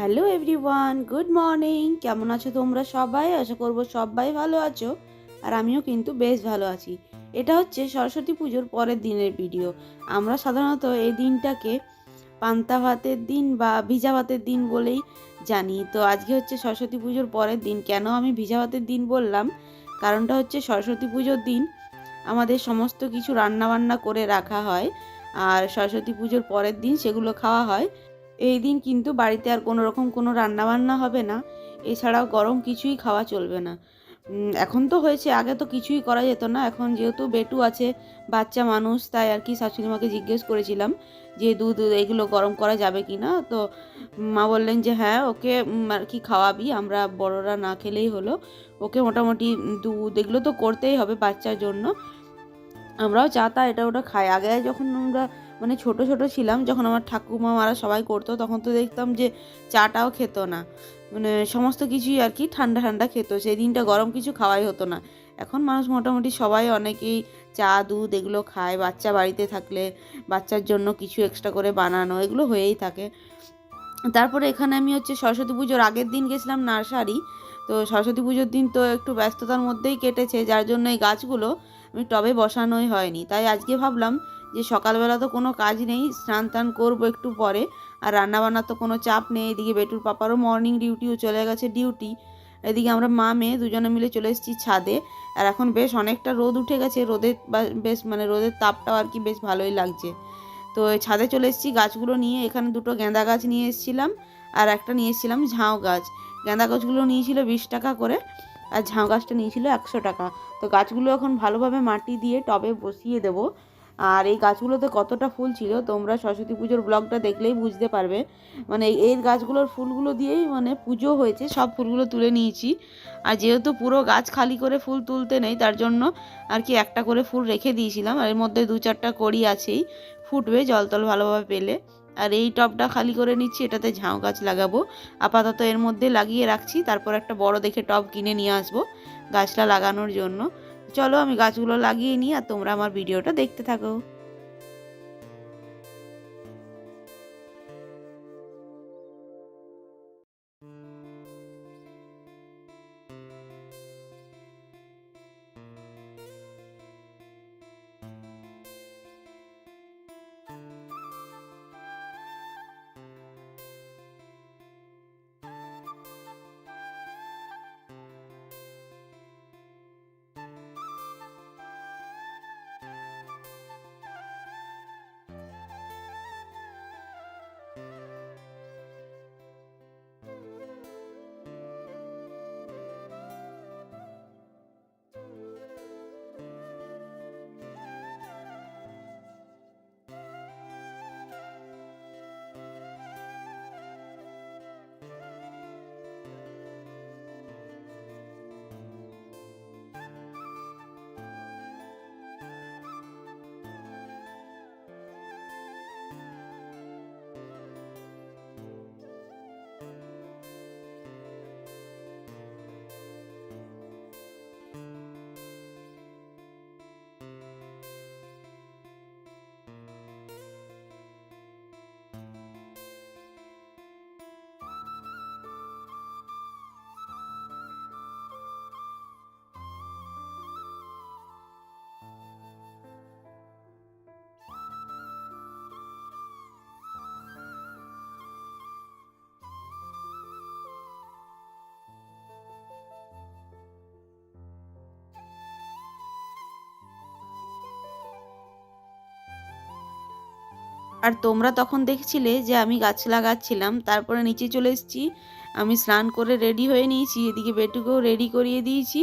Hello everyone, good morning. কেমন আছো তোমরা সবাই? আশা করব সবাই ভালো আছো। আর আমিও কিন্তু বেশ ভালো আছি। এটা হচ্ছে সরস্বতী পুজোর পরের দিনের ভিডিও। আমরা সাধারণত এই দিনটাকে পান্তা ভাতের দিন বা ভিজা ভাতের দিন বলেই জানি। তো আজকে হচ্ছে সরস্বতী পুজোর পরের দিন। কেন আমি ভিজা ভাতের দিন বললাম? কারণটা হচ্ছে সরস্বতী পুজোর দিন আমাদের সমস্ত কিছু রান্নাবান্না করে রাখা হয়। আর সরস্বতী পুজোর পরের দিন সেগুলো খাওয়া হয়। এই দিন কিন্তু বাড়িতে আর কোনো রকম কোনো রান্নাবান্না হবে না। এছাড়াও গরম কিছুই খাওয়া চলবে না। এখন তো হয়েছে, আগে তো কিছুই করা যেত না। এখন যেহেতু বেটু আছে, বাচ্চা মানুষ, তাই আর কি শাশুড়ি মাকে জিজ্ঞেস করেছিলাম যে, দুধ এগুলো গরম করা যাবে কি না? তো মা বললেন যে হ্যাঁ ওকে আর কি খাওয়াবি, আমরা বড়রা না খেলেই হলো। ওকে মোটামুটি দুধ এগুলো তো করতেই হবে বাচ্চার জন্য। আমরাও চা তা এটা ওটা খাই। আগে যখন আমরা মানে ছোট ছোট ছিলাম, যখন আমার ঠাকুমা মারা সবাই করতো, তখন তো দেখতাম যে চাটাও খেত না। মানে সমস্ত কিছুই আর কি ঠান্ডা ঠান্ডা খেত, সেই দিনটা গরম কিছু খাওয়াই হতো না। এখন মানুষ মোটামুটি সবাই অনেকেই চা, দুধ এগুলো খায়, বাচ্চা বাড়িতে থাকলে বাচ্চার জন্য কিছু এক্সট্রা করে বানানো, এগুলো হয়েই থাকে। তারপরে এখানে আমি হচ্ছে সরস্বতী পুজোর আগের দিন গেছিলাম নার্সারি, তো সরস্বতী পুজোর দিন তো একটু ব্যস্ততার মধ্যেই কেটেছে, যার জন্য এই গাছগুলো আমি টবে বসানোই হয়নি। তাই আজকে ভাবলাম যে সকালবেলা তো কোনো কাজ নেই, স্নান টান করব একটু পরে। আর রান্নাবান্নার তো কোনো চাপ নেই, এদিকে বেটুর পাপারও মর্নিং ডিউটিও চলে গেছে ডিউটি এদিকে আমরা মা, মেয়ে দুজনে মিলে চলে এসেছি ছাদে। আর এখন বেশ অনেকটা রোদ উঠে গেছে, রোদের বেশ মানে রোদের তাপটাও আর কি বেশ ভালোই লাগছে। তো ছাদে চলে এসেছি, গাছগুলো নিয়ে এখানে দুটো গেঁদা গাছ নিয়ে এসেছিলাম, আর একটা নিয়ে এসেছিলাম ঝাউ গাছ। গেঁদা গাছগুলো নিয়েছিল বিশ টাকা করে, আর ঝাউ গাছটা নিয়েছিল একশো টাকা। তো গাছগুলো এখন ভালোভাবে মাটি দিয়ে টবে বসিয়ে দেবো। আর এই গাছগুলোতে কতটা ফুল ছিল, তোমরা সরস্বতী পুজোর ব্লগটা দেখলেই বুঝতে পারবে। মানে এই গাছগুলোর ফুলগুলো দিয়েই মানে পুজো হয়েছে, সব ফুলগুলো তুলে নিয়েছি। আর যেহেতু পুরো গাছ খালি করে ফুল তুলতে নেই, তার জন্য আর কি একটা করে ফুল রেখে দিয়েছিলাম। আর এর মধ্যে দু চারটা কড়ি আছেই, ফুটবে, জল টল ভালোভাবে পেলে। আর এই টবটা খালি করে নিচ্ছি, এটাতে ঝাউ গাছ লাগাবো। আপাতত এর মধ্যে লাগিয়ে রাখছি, তারপর একটা বড় দেখে টব কিনে নিয়ে আসব গাছটা লাগানোর জন্য। চলো আমি গাছগুলো লাগিয়ে নিই আর তোমরা আমার ভিডিওটা দেখতে থাকো। আর তোমরা তখন দেখছিলে যে আমি গাছ লাগাচ্ছিলাম, তারপরে নিচে চলে এসেছি। আমি স্নান করে রেডি হয়ে নিয়েছি, এদিকে বেটুকেও রেডি করিয়ে দিয়েছি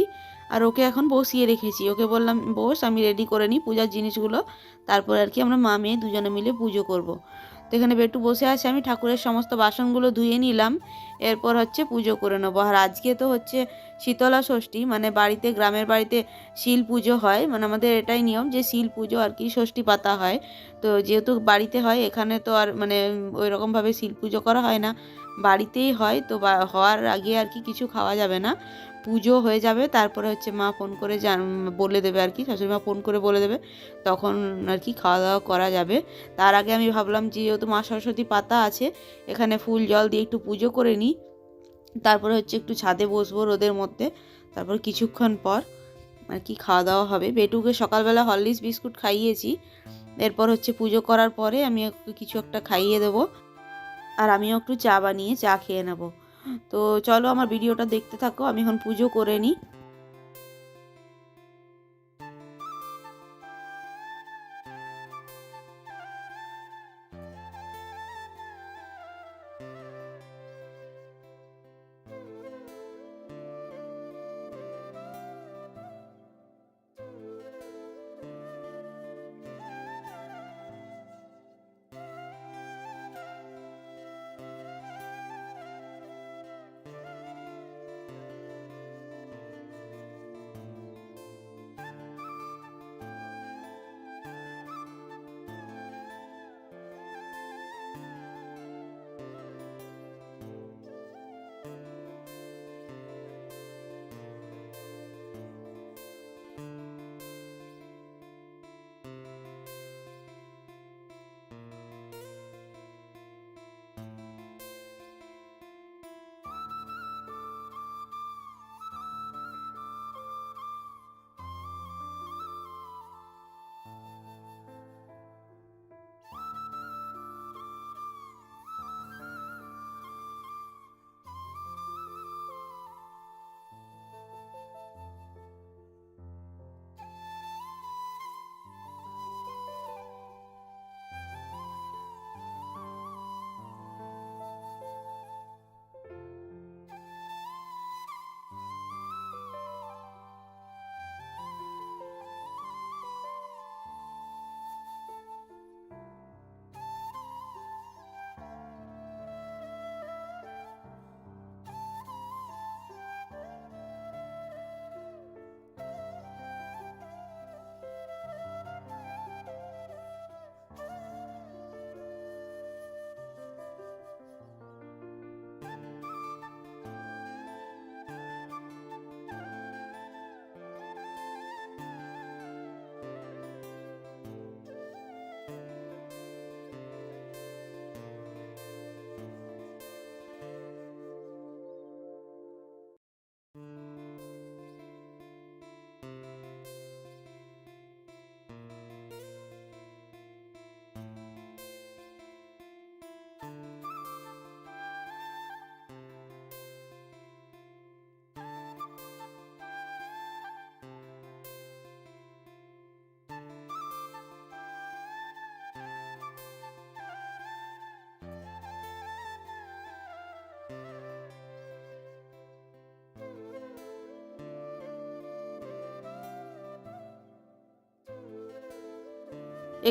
আর ওকে এখন বসিয়ে রেখেছি। ওকে বললাম, বস, আমি রেডি করে নিই পূজার জিনিসগুলো। তারপর আর কি আমরা মা মেয়ে দুজনে মিলে পুজো করব। তো এখানে বেটু বসে আছে, আমি ঠাকুরের সমস্ত বাসনগুলো ধুয়ে নিলাম। এরপর হচ্ছে পুজো করে নেব। আর আজকে তো হচ্ছে শীতলা ষষ্ঠী মানে বাড়িতে, গ্রামের বাড়িতে শিল পুজো হয়। মানে আমাদের এটাই নিয়ম যে শিল পুজো আর কি ষষ্ঠী পাতা হয়। তো যেহেতু বাড়িতে হয়, এখানে তো আর মানে ওই রকমভাবে শিল পুজো করা হয় না। বাড়িতেই হয়, তো হওয়ার আগে আর কি কিছু খাওয়া যাবে না। পুজো হয়ে যাবে, তারপরে হচ্ছে মা ফোন করে জান, বলে দেবে আর কি, শাশুড়ি মা ফোন করে বলে দেবে, তখন আর কি খাওয়া দাওয়া করা যাবে। তার আগে আমি ভাবলাম যে যেহেতু মা সরস্বতী পাতা আছে, এখানে ফুল জল দিয়ে একটু পুজো করে নিই, তারপরে হচ্ছে একটু ছাদে বসবো রোদের মধ্যে, তারপর কিছুক্ষণ পর আর কি খাওয়া দাওয়া হবে। বেটুকে সকালবেলা হরলিক্স বিস্কুট খাইয়েছি, এরপর হচ্ছে পুজো করার পরে আমি কিছু একটা খাইয়ে দেবো, আর আমিও একটু চা বানিয়ে চা খেয়ে নেব। তো চলো আমার ভিডিওটা দেখতে থাকো আমি এখন পুজো করে নিই।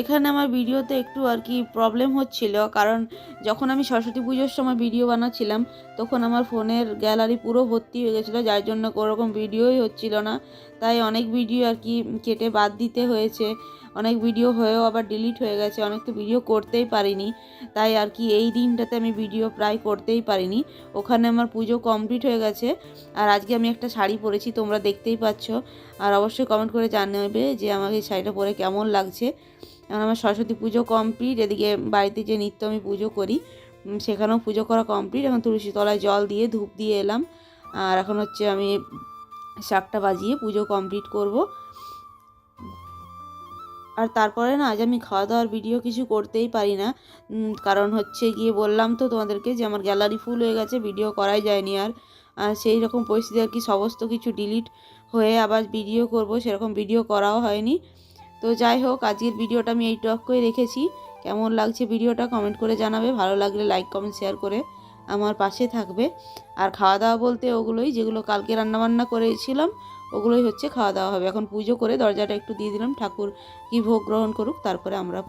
এখানে আমার ভিডিওতে একটু আর কি প্রবলেম হচ্ছিল, কারণ যখন আমি সরস্বতী পুজোর সময় ভিডিও বানাচ্ছিলাম, তখন আমার ফোনের গ্যালারি পুরো ভর্তি হয়ে গেছিল, যার জন্য কোনোরকম ভিডিওই হচ্ছিল না। তাই অনেক ভিডিও আর কি কেটে বাদ দিতে হয়েছে, অনেক ভিডিও হয়েও আবার ডিলিট হয়ে গেছে, অনেক তো ভিডিও করতেই পারিনি। তাই আর কি এই দিনটাতে আমি ভিডিও প্রায় করতেই পারিনি। ওখানে আমার পুজো কমপ্লিট হয়ে গেছে, আর আজকে আমি একটা শাড়ি পরেছি, তোমরা দেখতেই পাচ্ছ। আর অবশ্যই কমেন্ট করে জানাবে যে আমাকে এই শাড়িটা পরে কেমন লাগছে। আমার সরস্বতী পুজো কমপ্লিট, এদিকে বাড়িতে যে নিত্য আমি পুজো করি সেখানেও পুজো করা কমপ্লিট। এখন তুলসী তলায় জল দিয়ে ধূপ দিয়ে এলাম। আর এখন হচ্ছে আমি শাকটা বাজিয়ে পুজো কমপ্লিট করব। আর তারপরে না, আজ আমি খাওয়া দাওয়ার ভিডিও কিছু করতেই পারি না। কারণ হচ্ছে গিয়ে বললাম তো তোমাদেরকে যে আমার গ্যালারি ফুল হয়ে গেছে, ভিডিও করাই যায়নি আর। আর সেই রকম পরিস্থিতি আর কি, সমস্ত কিছু ডিলিট হয়ে আবার ভিডিও করব, সেরকম ভিডিও করাও হয়নি। তো যাই হোক, আজকের ভিডিওটা আমি এইটুক করে রেখেছি। কেমন লাগছে ভিডিওটা কমেন্ট করে জানাবে। ভালো লাগলে লাইক কমেন্ট শেয়ার করে আমার পাশে থাকবে। আর খাওয়া দাওয়া বলতে ওগুলোই, যেগুলো কালকে রান্নাবান্না করেছিলাম, ওগুলোই হচ্ছে খাওয়া দাওয়া হবে। এখন পুজো করে দরজাটা একটু দিয়ে দিলাম। ঠাকুর কি ভোগ গ্রহণ করুক, তারপরে আমরা